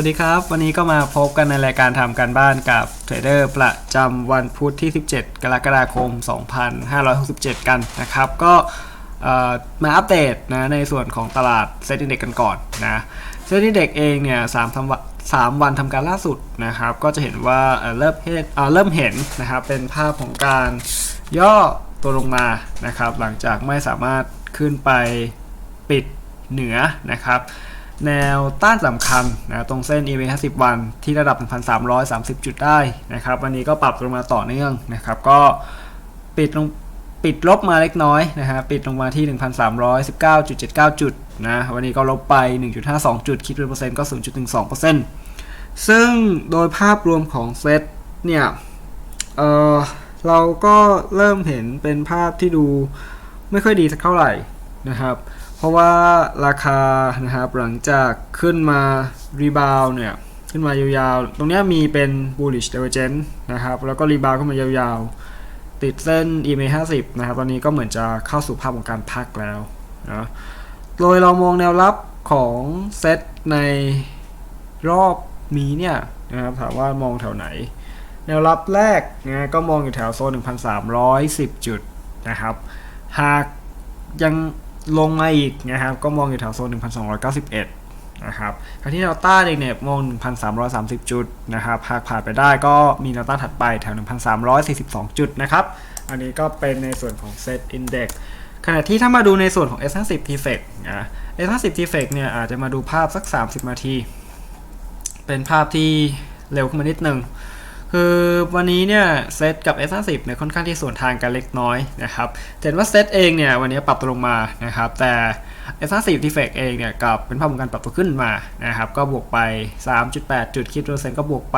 วัสดีครับ วันนี้ก็มาพบกันในรายการทำการบ้านกับเทรดเดอร์ประจำวันพุธที่ 17 กรกฎาคม 2567 กันนะครับ ก็มาอัปเดตนะในส่วนของตลาดเซ็นดิเด็กกันก่อนนะเซ็นดิเด็กเองเนี่ยสามทำวสามวันทำการล่าสุดนะครับ ก็จะเห็นว่าเริ่มเห็นเริ่มเห็นนะครับเป็นภาพของการย่อตัวลงมานะครับ หลังจากไม่สามารถขึ้นไปปิดเหนือนะครับ แนวต้านสำคัญนะตรงเส้น EMA 50 วันที่ระดับ 1,330 จุดได้นะครับ วันนี้ก็ปรับลงมาต่อเนื่องนะครับ ก็ปิดลงปิดลบมาเล็กน้อยนะฮะปิดลงมาที่ 1,319.79 จุดนะวันนี้ก็ลบไป 1.52 จุด คิดเป็นเปอร์เซ็นต์ก็ 0.12%ซึ่งโดยภาพรวมของเซตเนี่ยเออเราก็เริ่มเห็นเป็นภาพที่ดูไม่ค่อยดีสักเท่าไหร่นะครับ เพราะว่าราคานะครับหลังจากขึ้นมารีบาวเนี่ยขึ้นมายาวๆ ตรงนี้มีเป็น bullish divergence นะครับ แล้วก็รีบาวขึ้นมายาวๆ ติดเส้น EMA 50 นะครับ ตอนนี้ก็เหมือนจะเข้าสู่ภาพของการพักแล้วนะโดยเรามองแนวรับของเซตในรอบนี้เนี่ยนะครับถามว่ามองแถวไหน แนวรับแรกนะก็มองอยู่แถวโซน 1,310 จุดนะครับ หากยัง ลงมาอีกนะครับ ก็มองอยู่แถวโซน 1,291 นะครับคราวที่แนวต้านเองเนี่ยมอง 1,330 จุดนะครับหากผ่านไปได้ก็มีแนวต้านถัดไปแถว 1,342 จุดนะครับ อันนี้ก็เป็นในส่วนของ Set Index ขณะที่ถ้ามาดูในส่วนของ S50 T-Fex นะ S50 T-Fex เนี่ยอาจจะมาดูภาพสัก 30 นาที เป็นภาพที่เร็วขึ้นมานิดนึง คือวันนี้เนี่ยเซตกับ S50 เนี่ยค่อนข้างที่ส่วนทางกันเล็กน้อยนะครับเห็นว่าเซตเองเนี่ยวันนี้ปรับตัวลงมานะครับแต่ S50 ที่เฟกเองเนี่ยกลับเป็นภาพของการปรับตัวขึ้นมานะครับก็บวกไป 3.8 จุดคิดเปอร์เซ็นต์ก็บวกไป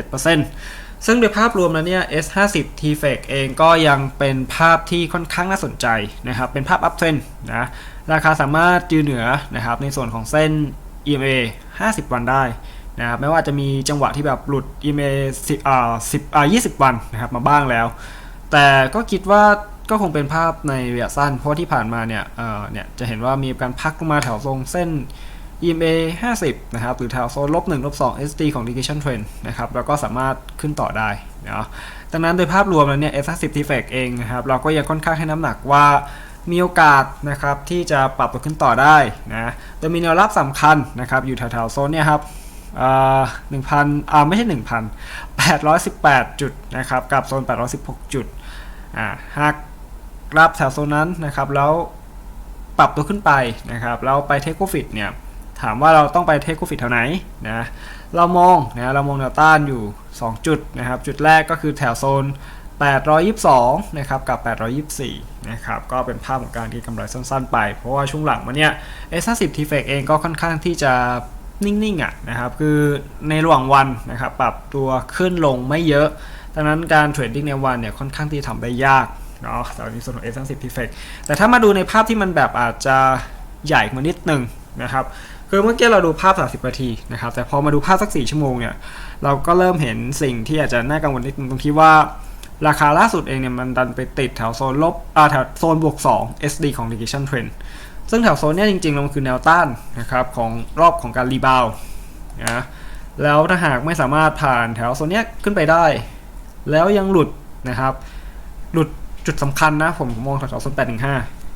0.47%ซึ่งโดยภาพรวมแล้วเนี่ย S50 t f e c เองก็ยังเป็นภาพที่ค่อนข้างน่าสนใจนะครับเป็นภาพ uptrend นะราคาสามารถยืนเหนือนะครับในส่วนของเส้น EMA 50 วันได้ นะครับไม่ว่าจะมีจังหวะที่แบบหลุด EMA 10อ่า10อ่า20 วันนะครับมาบ้างแล้ว แต่ก็คิดว่าก็คงเป็นภาพในระยะสั้น เพราะที่ผ่านมาเนี่ยเอ่อเนี่ยจะเห็นว่ามีการพักลงมาแถวทรงเส้น EMA 50 นะครับ หรือแถวโซนลบ1ลบ2 SD ของ Negation Trend นะครับ แล้วก็สามารถขึ้นต่อได้นะดังนั้นโดยภาพรวมแล้วเนี่ย S50 t f e c เองนะครับ เราก็ยังค่อนข้างให้น้ำหนักว่ามีโอกาสนะครับที่จะปรับตัวขึ้นต่อได้นะ โดยมีแนวรับสำคัญนะครับ อยู่แถวๆโซนเนี่ยครับ หนึ่งพันอ่าไม่ใช่หนึ่งพันแปดร้อยสิบแปดจุดนะครับกับโซนแปดร้อยสิบหกจุดอ่าหากรับแถวโซนนั้นนะครับแล้วปรับตัวขึ้นไปนะครับแล้วไปเทคโ o ฟิตเนี่ยถามว่าเราต้องไปเทคโ o ฟิตแถวไหนนะเรามองนะเรามองแนวต้านอยู่ 2 จุดนะครับจุดแรกก็คือแถวโซน 822 นะครับกับ 824 นะครับก็เป็นภาพของการที่กำไรสั้นๆไป เพราะว่าช่วงหลังมาเนี่ย S50 t f e c เองก็ค่อนข้างที่จะ นิ่งๆอะนะครับคือในระหว่างวันนะครับปรับตัวขึ้นลงไม่เยอะ ดังนั้นการเทรดดิ้งในวันเนี่ยค่อนข้างที่ทำได้ยากเนาะแต่ในส่วนของ S30 t f e c แต่ถ้ามาดูในภาพที่มันแบบอาจจะใหญ่มานิดนึงนะครับคือเมื่อกี้เราดูภาพ 30 นาทีนะครับแต่พอมาดูภาพสัก 4 ชั่วโมงเนี่ยเราก็เริ่มเห็นสิ่งที่อาจจะน่ากังวลนิดนึงตรงที่ว่าราคาล่าสุดเองเนี่ยมันดันไปติดแถวโซนลบอ่าแถวโซนบวก 2 SD ของ Negation Trend ซึ่งแถวโซนนี้จริงๆมันคือแนวต้านนะครับของรอบของการรีบาวนะแล้วถ้าหากไม่สามารถผ่านแถวโซนนี้ขึ้นไปได้ แล้วยังหลุดนะครับ หลุดจุดสำคัญนะ ผมมองแถวโซน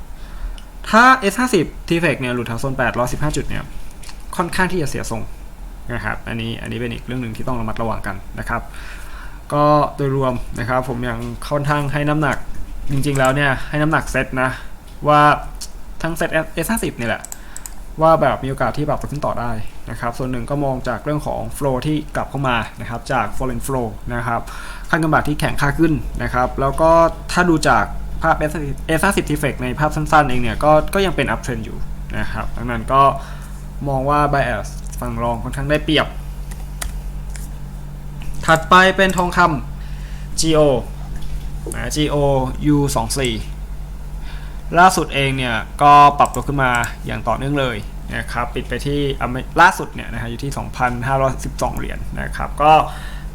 815 ถ้า S50 t f e c เนี่ยหลุดแถวโซน815จุดเนี่ยค่อนข้างที่จะเสียทรงนะครับอันนี้อันนี้เป็นอีกเรื่องหนึ่งที่ต้องระมัดระวังกันนะครับ ก็โดยรวมนะครับผมยังค่อนข้างให้น้ำหนักจริงๆแล้วเนี่ยให้น้ำหนักเซตนะว่า ทั้งเซต S50 นี่แหละ ว่าแบบมีโอกาสที่ปรับตัวขึ้นต่อได้นะครับ ส่วนหนึ่งก็มองจากเรื่องของ flow ที่กลับเข้ามานะครับ จาก foreign flow นะครับค่าเงินบาทที่แข็งค่าขึ้นนะครับ แล้วก็ถ้าดูจากภาพ S50 t f e c ในภาพสั้นๆ เองเนี่ย ก็ก็ยังเป็น uptrend อยู่นะครับ ดังนั้นก็มองว่า bias ฝั่งรองค่อนข้างได้เปรียบ ถัดไปเป็นทองคำ GO นะ GO U24 ล่าสุดเองเนี่ยก็ปรับตัวขึ้นมาอย่างต่อเนื่องเลยนะครับปิดไปที่ล่าสุดเนี่ยนะฮะอยู่ที่ 2,512 เหรียญนนะครับ ก็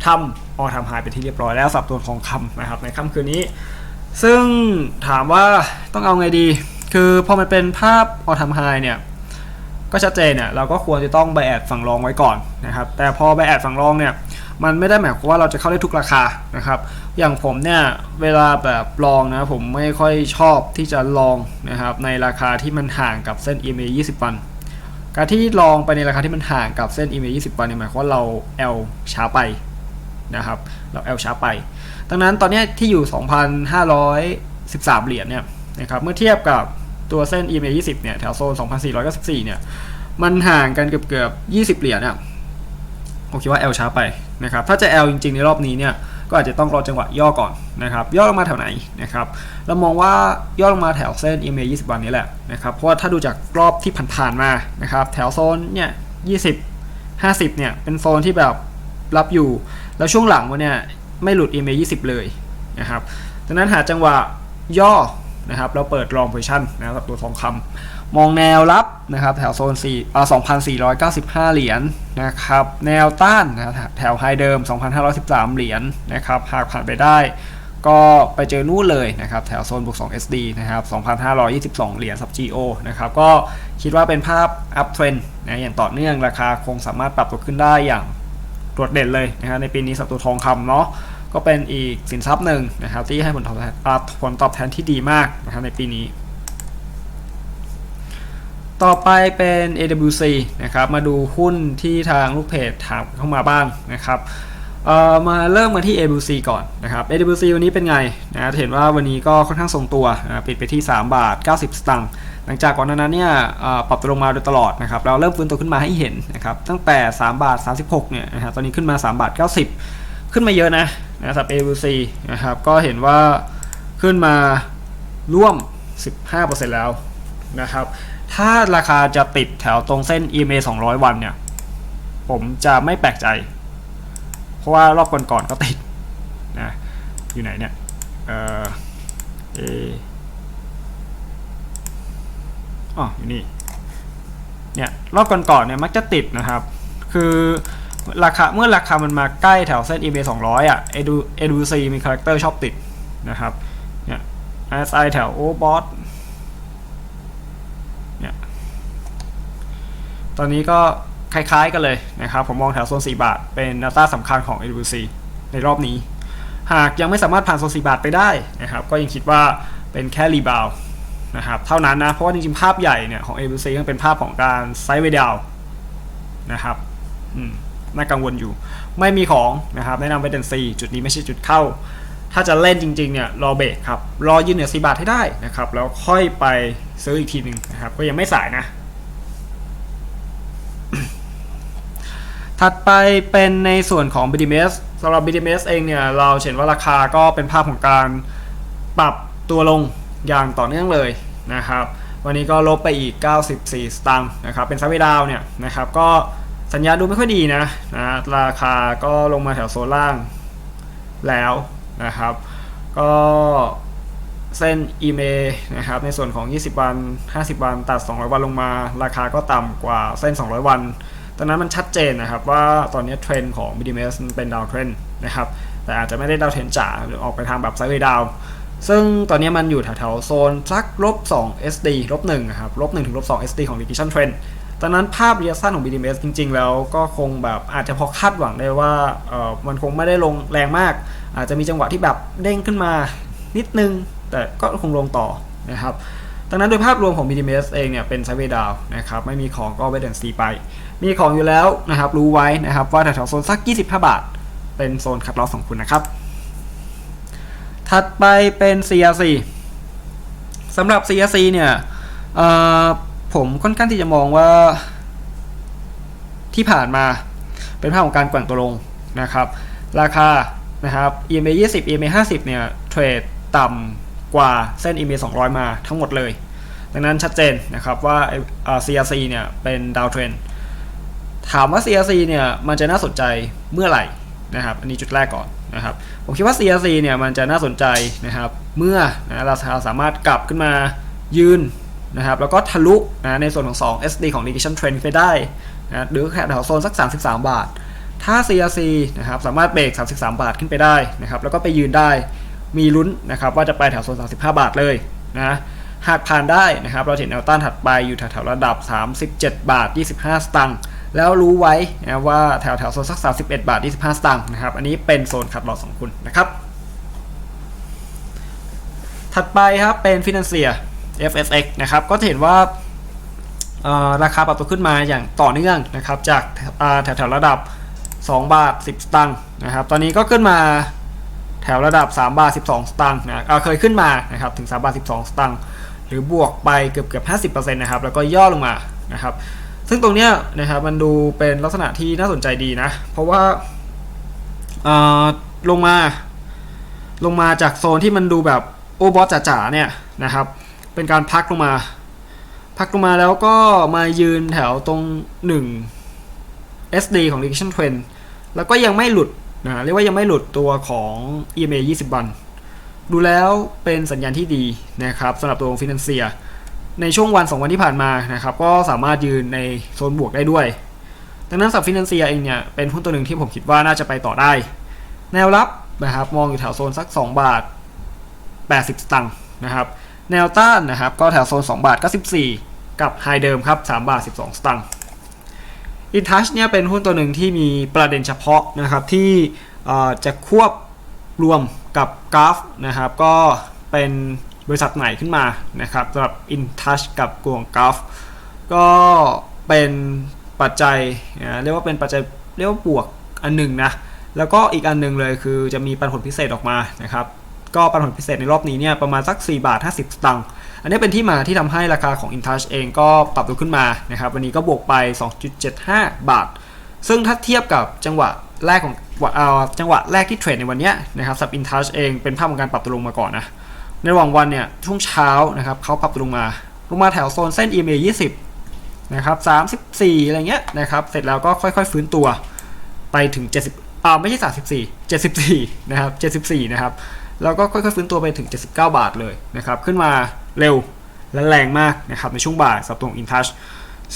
ทำออทำไฮไปที่เรียบร้อยแล้วสับตัวทองคำนะครับในค่ำคืนนี้ ซึ่งถามว่าต้องเอาไงดี คือพอมันเป็นภาพออทำไฮเนี่ยก็ชัดเจนเนี่ยเราก็ควรจะต้อง buy at ฝั่งรองไว้ก่อนนะครับแต่พอ buy at ฝั่งรองเนี่ย มันไม่ได้หมายความว่าเราจะเข้าได้ทุกราคานะครับ อย่างผมเนี่ยเวลาแบบลองนะผมไม่ค่อยชอบที่จะลองนะครับในราคาที่มันห่างกับเส้น EMA 20 วัน การที่ลองไปในราคาที่มันห่างกับเส้น EMA 20 วันเนี่ยหมายความว่าเรา L ช้าไปนะครับเรา L ช้าไป ดังนั้นตอนนี้ที่อยู่ 2,513 เหรียญเนี่ยนะครับเมื่อเทียบกับตัวเส้น EMA 20 เนี่ยแถวโซน 2,494 เนี่ยมันห่างกันเกือบเกือบ 20 เหรียญเนี่ย ผมคิดว่า L ช้าไปนะครับถ้าจะ L จริงๆ ในรอบนี้เนี่ยก็อาจจะต้องรอจังหวะย่อก่อนนะครับย่อลงมาแถวไหนนะครับเรามองว่าย่อลงมาแถวเส้น EMA 20 วันนี้แหละนะครับเพราะว่าถ้าดูจากรอบที่ผ่านๆมานะครับแถวโซนเนี่ย20 50เนี่ยเป็นโซนที่แบบรับอยู่ แล้วช่วงหลังวันเนี่ยไม่หลุด EMA 20 เลยนะครับดังนั้นหาจังหวะย่อนะครับเราเปิดลองโพซิชันนะครับตัวทองคำ มองแนวรับนะครับแถวโซน4อ่า2,495 เหรียญนะครับ แนวต้านนะครับแถวไฮเดิม 2,513 เหรียญนะครับ หากผ่านไปได้ก็ไปเจอนู่นเลยนะครับ แถวโซนบวก2 SD นะครับ 2,522 เหรียญ sub GO นะครับ ก็คิดว่าเป็นภาพ up trend นะอย่างต่อเนื่องราคาคงสามารถปรับตัวขึ้นได้อย่างโดดเด่นเลยนะครับในปีนี้สับตัวทองคำเนาะก็เป็นอีกสินทรัพย์หนึ่งนะครับที่ให้ผลตอบแทนผลตอบแทนที่ดีมากนะครับในปีนี้ ต่อไปเป็น AWC นะครับมาดูหุ้นที่ทางลูกเพจถามเข้ามาบ้างนะครับมาเริ่มกันที่ AWC ก่อนนะครับ AWC วันนี้เป็นไงนะเห็นว่าวันนี้ก็ค่อนข้างทรงตัวนะปิดไปที่ 3 บาท 90 สตางค์หลังจากก่อนหนานั้นเนี่ยปรับตัวลงมาโดยตลอดนะครับเราเริ่มฟื้นตัวขึ้นมาให้เห็นนะครับตั้งแต่ 3 บาท 36 เนี่ยนะครับตอนนี้ขึ้นมา 3 บาท 90 ขึ้นมาเยอะนะนะครับ AWC นะครับก็เห็นว่าขึ้นมาร่วม 15%แล้วนะครับ ถ้าราคาจะติดแถวตรงเส้น EMA 200 วันเนี่ย ผมจะไม่แปลกใจ เพราะว่ารอบก่อนๆก็ติดนะอยู่ไหนเนี่ย เออเออ๋ออยู่นี่ เนี่ย รอบก่อนๆเนี่ยมักจะติดนะครับ คือราคาเมื่อราคามันมาใกล้แถวเส้น EMA 200 อะ Edu EDUC มีคาแรคเตอร์ชอบติดนะครับ เนี่ย RSI แถว o b o t เนี่ย ตอนนี้ก็คล้ายๆกันเลยนะครับ ผมมองแถวโซน 4 บาท เป็นแนวต้านสำคัญของ EDUC ในรอบนี้ หากยังไม่สามารถผ่านโซน 4 บาทไปได้นะครับ ก็ยังคิดว่าเป็นแค่รีบาวนะครับ เท่านั้นนะ เพราะว่าจริงๆ ภาพใหญ่เนี่ยของ EDUC ยังเป็นภาพของการไซด์เวดาวนะครับอืมน่ากังวลอยู่ ไม่มีของนะครับแนะนำไปเดนซีจุดนี้ไม่ใช่จุดเข้า ถ้าจะเล่นจริงๆเนี่ยรอเบรกครับ รอยืนเหนือสีบาทให้ได้นะครับ แล้วค่อยไปซื้ออีกทีหนึ่งนะครับ ก็ยังไม่สายนะ ถัดไปเป็นในส่วนของ BDMs สำหรับ BDMs เองเนี่ยเราเห็นว่าราคาก็เป็นภาพของการปรับตัวลงอย่างต่อเนื่องเลยนะครับวันนี้ก็ลบไปอีก 94 สตางค์นะครับเป็นซับเวดาวเนี่ยนะครับก็สัญญาดูไม่ค่อยดีนะนะราคาก็ลงมาแถวโซนล่างแล้วนะครับ ก็เส้น EMA นะครับในส่วนของ 20 วัน 50 วันตัด 200 วันลงมา ราคาก็ต่ำกว่าเส้น 200 วัน ตอนนั้นมันชัดเจนนะครับว่าตอนนี้เทรนด์ของ BDMs มันเป็นดาวเทรนด์นะครับแต่อาจจะไม่ได้ดาวเทรนด์จ๋าหรือออกไปทางแบบไซด์เวย์ดาวซึ่งตอนนี้มันอยู่แถวๆโซนสักลบ2 SD ลบ1นะครับลบ1ถึงลบ2 SD ของ Regression Trend ตอนนั้นภาพระยะสั้นของ BDMs จริง ๆ แล้วก็คงแบบอาจจะพอคาดหวังได้ว่าเออมันคงไม่ได้ลงแรงมาก อาจจะมีจังหวะที่แบบเด้งขึ้นมานิดนึง แต่ก็คงลงต่อนะครับดังนั้นโดยภาพรวมของ BDMs เองเนี่ยเป็นไซด์เวย์ดาวนะครับไม่มีของก็เวทแอนซีไป มีของอยู่แล้วนะครับ รู้ไว้นะครับว่าแถวๆโซนสัก 25 บาท เป็นโซนคัดลอสของคุณนะครับ ถัดไปเป็น CRC สำหรับ CRC เนี่ยผมค่อนข้างที่จะมองว่าที่ผ่านมาเป็นภาพของการแกว่งตัวลงนะครับ ราคานะครับ EMA 20 EMA 50 เนี่ยเทรดต่ำกว่าเส้น EMA 200 มาทั้งหมดเลย ดังนั้นชัดเจนนะครับว่า CRC เนี่ยเป็นดาวเทรน ถามว่า CRC เนี่ยมันจะน่าสนใจเมื่อไหร่นะครับอันนี้จุดแรกก่อนนะครับผมคิดว่า CRC เนี่ยมันจะน่าสนใจนะครับเมื่อนะราคาสามารถกลับขึ้นมายืนนะครับแล้วก็ทะลุนะในส่วนของ 2 SD ของ Negation Trend ไปได้นะหรือแถวโซนสัก 33 บาท ถ้า CRC นะครับสามารถเบรก 33 บาทขึ้นไปได้นะครับแล้วก็ไปยืนได้มีลุ้นนะครับว่าจะไปแถวโซน 35 บาทเลยนะหากผ่านได้นะครับเราเห็นแนวต้านถัดไปอยู่แถวๆระดับ 37 บาท 25 สตางค์ แล้วรู้ไว้นะว่าแถวๆโซนสัก 31 บาท 25 สตางค์นะครับ อันนี้เป็นโซนขัดลอสของคุณนะครับ ถัดไปครับเป็นฟินแลนเซีย FSX นะครับ ก็จะเห็นว่าราคาปรับตัวขึ้นมาอย่างต่อเนื่องนะครับ จากอ่าแถวระดับ 2 บาท 10 สตางค์นะครับ ตอนนี้ก็ขึ้นมาแถวระดับ 3 บาท 12 สตางค์นะเเคยขึ้นมานะครับถึง 3 บาท 12 สตางค์หรือบวกไปเกือบเกือบ50%นะครับ แล้วก็ย่อลงมานะครับ ซึ่งตรงเนี้ยนะครับมันดูเป็นลักษณะที่น่าสนใจดีนะ เพราะว่าลงมาลงมาจากโซนที่มันดูแบบโอบอสจ๋าๆเนี่ยนะครับ เป็นการพักลงมา พักลงมาแล้วก็มายืนแถวตรง 1 SD ของ Reaction Trend แล้วก็ยังไม่หลุดนะเรียกว่ายังไม่หลุดตัวของ EMA 20 วัน ดูแล้วเป็นสัญญาณที่ดีนะครับสำหรับตัวของฟินแลนเซีย ในช่วงวัน 2 วันที่ผ่านมานะครับก็สามารถยืนในโซนบวกได้ด้วย ดังนั้นสับฟินแลนเซียเองเนี่ยเป็นหุ้นตัวหนึ่งที่ผมคิดว่าน่าจะไปต่อได้ แนวรับนะครับมองอยู่แถวโซนสัก 2 บาท 80 สตังค์นะครับแนวต้านนะครับก็แถวโซน 2 บาท 94 กับไฮเดิมครับ 3 บาท 12 สตังค์อินทัชเนี่ยเป็นหุ้นตัวหนึ่งที่มีประเด็นเฉพาะนะครับที่จะควบรวมกับกราฟนะครับก็เป็น บริษัทใหม่ขึ้นมานะครับสำหรับ InTouch กับกวงกราฟก็เป็นปัจจัยนะเรียกว่าเป็นปัจจัยเรียกว่าบวกอันหนึ่งนะแล้วก็อีกอันหนึ่งเลยคือจะมีปันผลพิเศษออกมานะครับก็ปันผลพิเศษในรอบนี้เนี่ยประมาณสัก 4 บาท 50 สตางค์อันนี้เป็นที่มาที่ทำให้ราคาของ InTouch เองก็ปรับตัวขึ้นมานะครับวันนี้ก็บวกไป 2.75 บาท ซึ่งถ้าเทียบกับจังหวะแรกของจังหวะแรกที่เทรดในวันนี้นะครับสับ InTouch เองเป็นภาพของการปรับตัวลงมาก่อนนะ ในระหว่างวันเนี่ยช่วงเช้านะครับเขาปรับตัวลงมาลงมาแถวโซนเส้น EMA 20นะครับ34 อะไรเงี้ยนะครับเสร็จแล้วก็ค่อยๆ ฟื้นตัวไปถึง 70อ่าไม่ใช่ 34 74 นะครับ 74 นะครับแล้วก็ค่อยๆฟื้นตัวไปถึง 79 บาทเลยนะครับขึ้นมาเร็วและแรงมากนะครับในช่วงบ่ายสับตัวอินทัช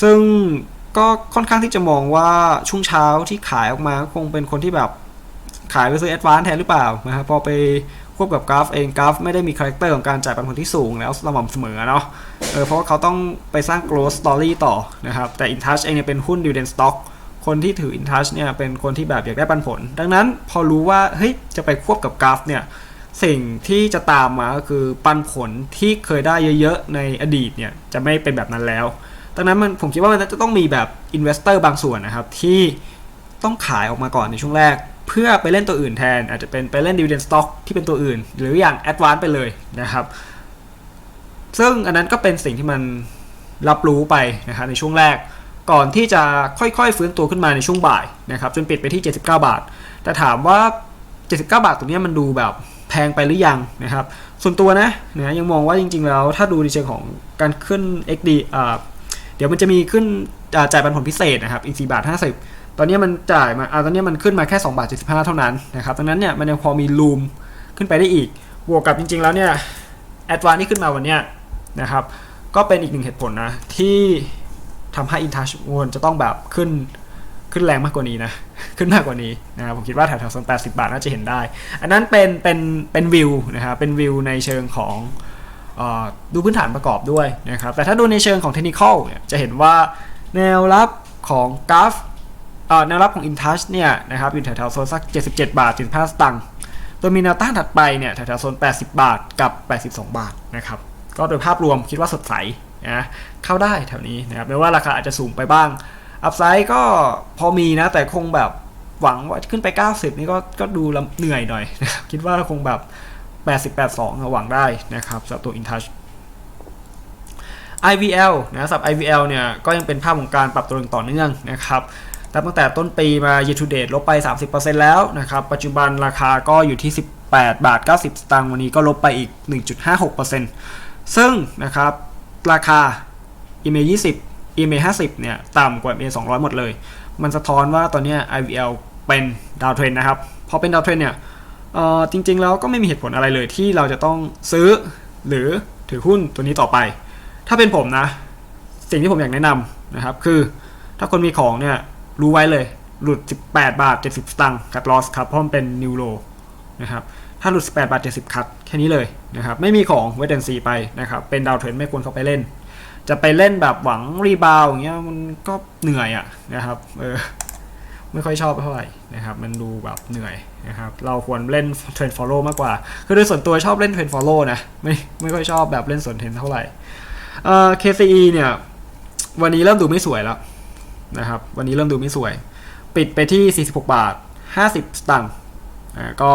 ซึ่งก็ค่อนข้างที่จะมองว่าช่วงเช้าที่ขายออกมาคงเป็นคนที่แบบขายไปซื้อแอดวานแทนหรือเปล่านะครับพอไป ควบกับกราฟเองกราฟไม่ได้มีคาแรคเตอร์ของการจ่ายปันผลที่สูงแล้วสม่ำเสมอเนาะเออเพราะว่าเขาต้องไปสร้าง growth story ต่อนะครับ แต่ InTouch เองเนี่ยเป็นหุ้น dividend stock คนที่ถือ InTouch เนี่ยเป็นคนที่แบบอยากได้ปันผล ดังนั้นพอรู้ว่าเฮ้ยจะไปควบกับกราฟเนี่ยสิ่งที่จะตามมาก็คือปันผลที่เคยได้เยอะๆในอดีตเนี่ยจะไม่เป็นแบบนั้นแล้วดังนั้นมันผมคิดว่ามันจะต้องมีแบบอินเวสเตอร์บางส่วนนะครับที่ต้องขายออกมาก่อนในช่วงแรก เพื่อไปเล่นตัวอื่นแทน อาจจะเป็นไปเล่น dividend stock ที่เป็นตัวอื่น หรืออย่าง advance ไปเลยนะครับ ซึ่งอันนั้นก็เป็นสิ่งที่มันรับรู้ไปนะครับในช่วงแรกก่อนที่จะค่อยๆ ฟื้นตัวขึ้นมาในช่วงบ่ายนะครับจนปิดไปที่ 79 บาท แต่ถามว่า 79 บาทตรงนี้มันดูแบบแพงไปหรือยังนะครับ ส่วนตัวนะนะยังมองว่าจริงๆแล้วถ้าดูในเชิงของการขึ้น XD อ่าเดี๋ยวมันจะมีขึ้นจ่ายปันผลพิเศษนะครับอีก4บาท50 ตอนนี้มันจ่ายมาอ่าตอนนี้มันขึ้นมาแค่2บาท75 เท่านั้นนะครับดังนั้นเนี่ยมันยังพอมีรูมขึ้นไปได้อีก บวกกับจริง ๆ แล้วเนี่ยแอดวานที่ขึ้นมาวันเนี้ยนะครับ ก็เป็นอีกหนึ่งเหตุผลนะที่ทำให้ InTouch วนจะต้องแบบขึ้นขึ้นแรงมากกว่านี้นะ ขึ้นมากกว่านี้นะครับผมคิดว่าแถวๆโซน80 บาทน่าจะเห็นได้ อันนั้นเป็นเป็นเป็นวิวนะครับเป็นวิวในเชิงของออดูพื้นฐานประกอบด้วยนะครับ แต่ถ้าดูในเชิงของเทคนิคเนี่ยจะเห็นว่าแนวรับของกราฟ แนวรับของ InTouch เนี่ยนะครับอยู่แถวๆโซนสัก 77 บาท 75 สตางค์โดยมีแนวต้านถัดไปเนี่ยแถวๆโซน 80 บาทกับ 82 บาทนะครับก็โดยภาพรวมคิดว่าสดใสนะเข้าได้แถวนี้นะครับแม้ว่าราคาอาจจะสูงไปบ้าง อัพไซด์ก็พอมีนะแต่คงแบบหวังว่าขึ้นไป 90 นี่ก็ก็ดูลำเหนื่อยหน่อยนะครับคิดว่าคงแบบ 80 82หวังได้นะครับสำหรับตัว InTouch IVL นะสำหรับ IVL เนี่ยก็ยังเป็นภาพของการปรับตัวลงต่อเนื่องนะครับ แต่ตั้งแต่ต้นปีมา year to date ลบไป 30%แล้วนะครับ ปัจจุบันราคาก็อยู่ที่ 18 บาท 90 สตางค์วันนี้ก็ลบไปอีก 1.56%ซึ่งนะครับราคา EMA 20 EMA 50 เนี่ยต่ำกว่า EMA 200 หมดเลย มันสะท้อนว่าตอนนี้ IVL เป็นดาวเทรนนะครับ พอเป็นดาวเทรนเนี่ยจริงๆแล้วก็ไม่มีเหตุผลอะไรเลยที่เราจะต้องซื้อหรือถือหุ้นตัวนี้ต่อไป ถ้าเป็นผมนะ สิ่งที่ผมอยากแนะนำนะครับ คือถ้าคนมีของเนี่ย รู้ไว้เลย หลุด 18 บาท 70 สตางค์กัดลอสครับเพราะมันเป็นนิวโลนะครับถ้าหลุด 18 บาท 70 คัดแค่นี้เลยนะครับไม่มีของเวทเดนซีไปนะครับเป็นดาวเทรนไม่ควรเข้าไปเล่น จะไปเล่นแบบหวังรีบาวอย่างเงี้ยมันก็เหนื่อยอะนะครับเออไม่ค่อยชอบเท่าไหร่นะครับมันดูแบบเหนื่อยนะครับเราควรเล่นเทรนฟอลโล่มากกว่า คือโดยส่วนตัวชอบเล่นเทรนฟอลโล่นะไม่ไม่ค่อยชอบแบบเล่นส่วนเทรนเท่าไหร่เอ่อ KCE เนี่ยวันนี้เริ่มดูไม่สวยแล้ว นะครับ วันนี้เริ่มดูไม่สวย ปิดไปที่ 46 บาท 50 สตางค์ก็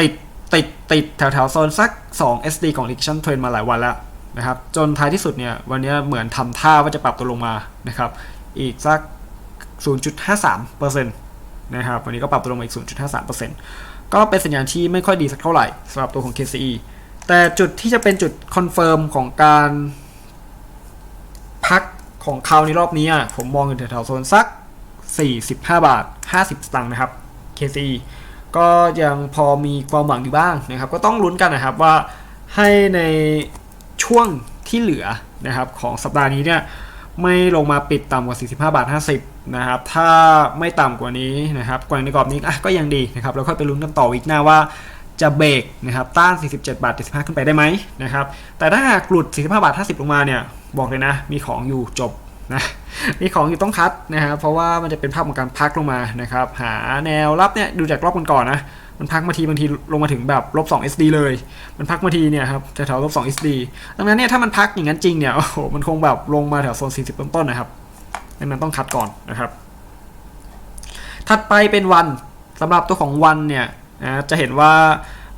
ติดติดติดแถวแถวๆโซนสัก 2 SD ของ Action Trend มาหลายวันแล้วนะครับ จนท้ายที่สุดเนี่ย วันนี้เหมือนทำท่าว่าจะปรับตัวลงมานะครับ อีกสัก 0.53%นะครับ วันนี้ก็ปรับตัวลงมาอีก 0.53%ก็เป็นสัญญาณที่ไม่ค่อยดีสักเท่าไหร่สำหรับตัวของ KCE แต่จุดที่จะเป็นจุดคอนเฟิร์มของการพัก ของเขาในรอบนี้อะผมมองอยู่แถวๆโซนสัก 45 บาท 50 สตางค์นะครับ KCE ก็ยังพอมีความหวังอยู่บ้างนะครับ ก็ต้องลุ้นกันนะครับว่าให้ในช่วงที่เหลือนะครับของสัปดาห์นี้เนี่ยไม่ลงมาปิดต่ำกว่า 45 บาท 50 นะครับ ถ้าไม่ต่ำกว่านี้นะครับกว่าในกรอบนี้อะก็ยังดีนะครับ แล้วค่อยไปลุ้นกันต่อวิกหน้าว่า จะเบรกนะครับต้าน 47 บาท 75 ขึ้นไปได้ไหมนะครับแต่ถ้าหากหลุด 45 บาท 50 ลงมาเนี่ยบอกเลยนะ มีของอยู่จบนะมีของอยู่ต้องคัดนะครับเพราะว่ามันจะเป็นภาพของการพักลงมานะครับหาแนวรับเนี่ยดูจากรอบก่อนๆนะมันพักมาทีบางทีลงมาถึงแบบลบ2 SD เลย มันพักมาทีเนี่ยครับแถวๆลบ2 SD ดังนั้นเนี่ยถ้ามันพักอย่างนั้นจริงเนี่ยโอ้โหมันคงแบบลงมาแถวโซน 40 ต้นๆนะครับดังนั้นต้องคัดก่อนนะครับ ถัดไปเป็นวันสำหรับตัวของวันเนี่ย นะจะเห็นว่า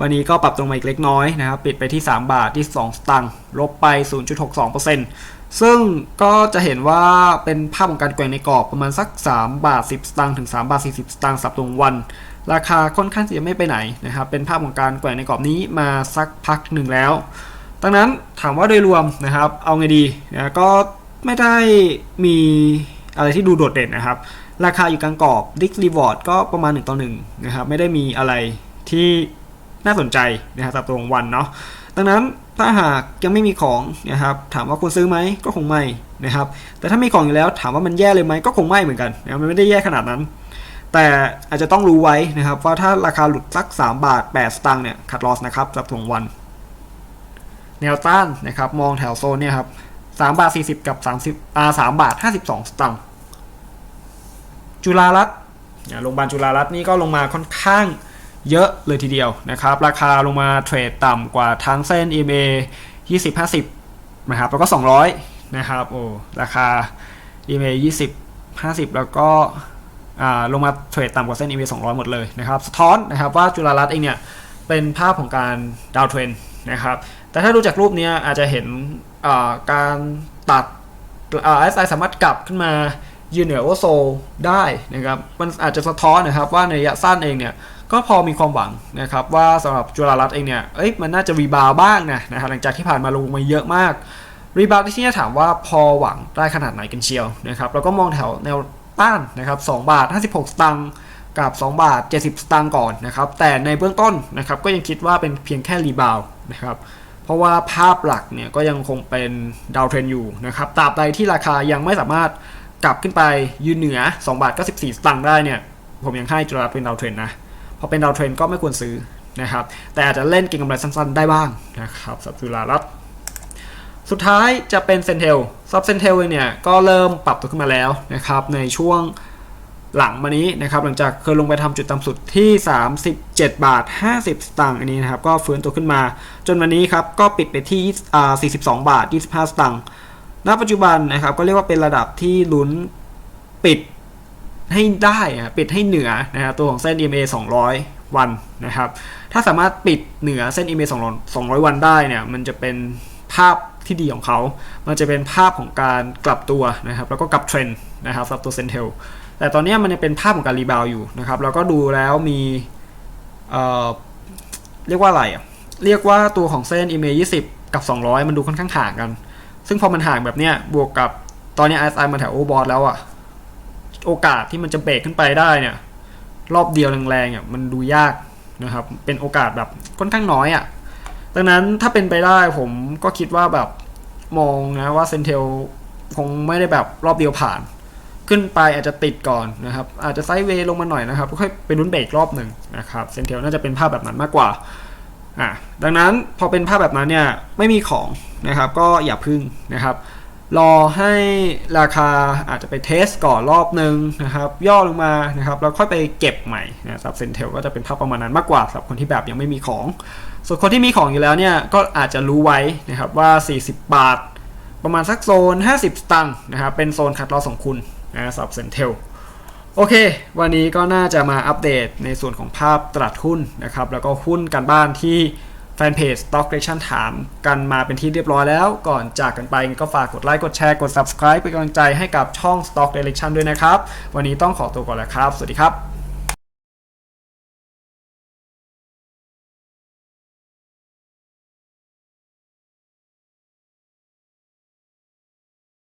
วันนี้ก็ปรับตรงมาอีกเล็กน้อยนะครับปิดไปที่ 3 บาทที่ 2 สตางค์ลบไป 0.62%ซึ่งก็จะเห็นว่าเป็นภาพของการแกว่งในกรอบประมาณสัก 3 บาท 10 สตางค์ถึง 3 บาท 40 สตางค์สับตรงวัน ราคาค่อนข้างจะไม่ไปไหนนะครับเป็นภาพของการแกว่งในกรอบนี้มาสักพักหนึ่งแล้วดังนั้นถามว่าโดยรวมนะครับเอาไงดีนะก็ไม่ได้มีอะไรที่ดูโดดเด่นนะครับ ราคาอยู่กลางกรอบดิกรีวอร์ดก็ประมาณ1ต่อ1นะครับไม่ได้มีอะไรที่น่าสนใจนะครับสำหรับตรงวันเนาะดังนั้นถ้าหากยังไม่มีของนะครับถามว่าควรซื้อไหมก็คงไม่นะครับแต่ถ้ามีของอยู่แล้วถามว่ามันแย่เลยไหมก็คงไม่เหมือนกันนะมันไม่ได้แย่ขนาดนั้น แต่อาจจะต้องรู้ไว้นะครับว่าถ้าราคาหลุดสัก 3 บาท 8 สตางค์เนี่ยคัดลอสนะครับสำหรับตรงวัน แนวต้านนะครับมองแถวโซนเนี่ยครับ3บาท40 กับ 30อ่า3บาท 52 สตางค์ จุฬารัตน์โรงพยาบาลจุฬารัตน์นี่ก็ลงมาค่อนข้างเยอะเลยทีเดียวนะครับ ราคาลงมาเทรดต่ำกว่าทั้งเส้น EMA 20 50 นะครับ แล้วก็ 200 นะครับ โอ้ ราคา EMA 20 50 แล้วก็อ่าลงมาเทรดต่ำกว่าเส้น EMA 200 หมดเลยนะครับ สะท้อนนะครับว่าจุฬารัตน์เองเนี่ย เป็นภาพของการดาวเทรนนะครับ แต่ถ้าดูจากรูปนี้อาจจะเห็นอ่าการตัดอ่า SI สามารถกลับขึ้นมา ยืนเหนือโอโซได้นะครับมันอาจจะสะท้อนนะครับว่าในระยะสั้นเองเนี่ยก็พอมีความหวังนะครับว่าสำหรับจุฬารัตน์เองเนี่ยเอ้ยมันน่าจะรีบาวบ้างนะนะครับหลังจากที่ผ่านมาลงมาเยอะมากรีบาวด์ที่นี่ถามว่าพอหวังได้ขนาดไหนกันเชียวนะครับแล้วก็มองแถวแนวต้านนะครับ2บาท 56 สตางค์กับ 2 บาท 70 สตางค์ก่อนนะครับแต่ในเบื้องต้นนะครับก็ยังคิดว่าเป็นเพียงแค่รีบาวนะครับเพราะว่าภาพหลักเนี่ยก็ยังคงเป็นดาวเทรนอยู่นะครับตราบใดที่ราคายังไม่สามารถ กลับขึ้นไปยืนเหนือ 2 บาท94สตางค์ได้เนี่ย ผมยังให้จุฬาเป็นดาวเทรนนะพอเป็นดาวเทรนก็ไม่ควรซื้อนะครับ แต่อาจจะเล่นเก็งกำไรสั้นๆ ได้บ้างนะครับสับจุฬารัตน์สุดท้ายจะเป็นเซนเทลซับเซนเทลเองเนี่ยก็เริ่มปรับตัวขึ้นมาแล้วนะครับในช่วงหลังมานี้นะครับหลังจากเคยลงไปทำจุดต่ำสุดที่ 37 บาท 50 สตางค์อันนี้นะครับก็ฟื้นตัวขึ้นมา จนวันนี้ครับก็ปิดไปที่อ่า42 บาท 25 สตางค์ ณปัจจุบันนะครับก็เรียกว่าเป็นระดับที่ลุ้นปิดให้ได้อะปิดให้เหนือนะครับตัวของเส้น EMA 200 วันนะครับ ถ้าสามารถปิดเหนือเส้น EMA 200 200 วันได้เนี่ยมันจะเป็นภาพที่ดีของเขา มันจะเป็นภาพของการกลับตัวนะครับ แล้วก็กลับเทรนด์นะครับสำหรับตัวเซนเทลแต่ตอนนี้มันยังเป็นภาพของการรีบาวอยู่นะครับ แล้วก็ดูแล้วมี เอ่อ เรียกว่าอะไรอะ เรียกว่าตัวของเส้น EMA 20 กับ 200 มันดูค่อนข้างห่างกัน ซึ่งพอมันห่างแบบเนี้ยบวกกับตอนนี้ RSI มาแถวโอบอทแล้วอะโอกาสที่มันจะเบรกขึ้นไปได้เนี่ย รอบเดียวแรงๆอะมันดูยากนะครับ เป็นโอกาสแบบค่อนข้างน้อยอะดังนั้นถ้าเป็นไปได้ผมก็คิดว่าแบบมองนะว่าเซนเทลคงไม่ได้แบบรอบเดียวผ่าน ขึ้นไปอาจจะติดก่อนนะครับ อาจจะไซด์เวย์ลงมาหน่อยนะครับค่อยไปลุ้นเบรกรอบหนึ่งนะครับเซนเทลน่าจะเป็นภาพแบบนั้นมากกว่าอะดังนั้นพอเป็นภาพแบบนั้นเนี่ยไม่มีของ นะครับก็อย่าพึ่งนะครับ รอให้ราคาอาจจะไปเทสก่อนรอบหนึ่งนะครับ ย่อลงมานะครับแล้วค่อยไปเก็บใหม่นะครับเซนเทลก็จะเป็นภาพประมาณนั้นมากกว่าสำหรับคนที่แบบยังไม่มีของ ส่วนคนที่มีของอยู่แล้วเนี่ยก็อาจจะรู้ไว้นะครับว่า 40 บาท ประมาณสักโซน 50 สตังค์นะครับเป็นโซนคัดลอสของคุณนะสำหรับเซนเทลโอเค วันนี้ก็น่าจะมาอัปเดตในส่วนของภาพตลาดหุ้นนะครับ แล้วก็หุ้นการบ้านที่ ฟนเพจ Stock Direction ถามกันมาเป็นที่เรียบร้อยแล้ว ก่อนจากกันไปก็ฝากกดไลค์ กดแชร์ กด subscribe เป็นกำลังใจให้กับช่อง Stock Direction ด้วยนะครับ วันนี้ต้องขอตัวก่อนแล้วครับ สวัสดีครับ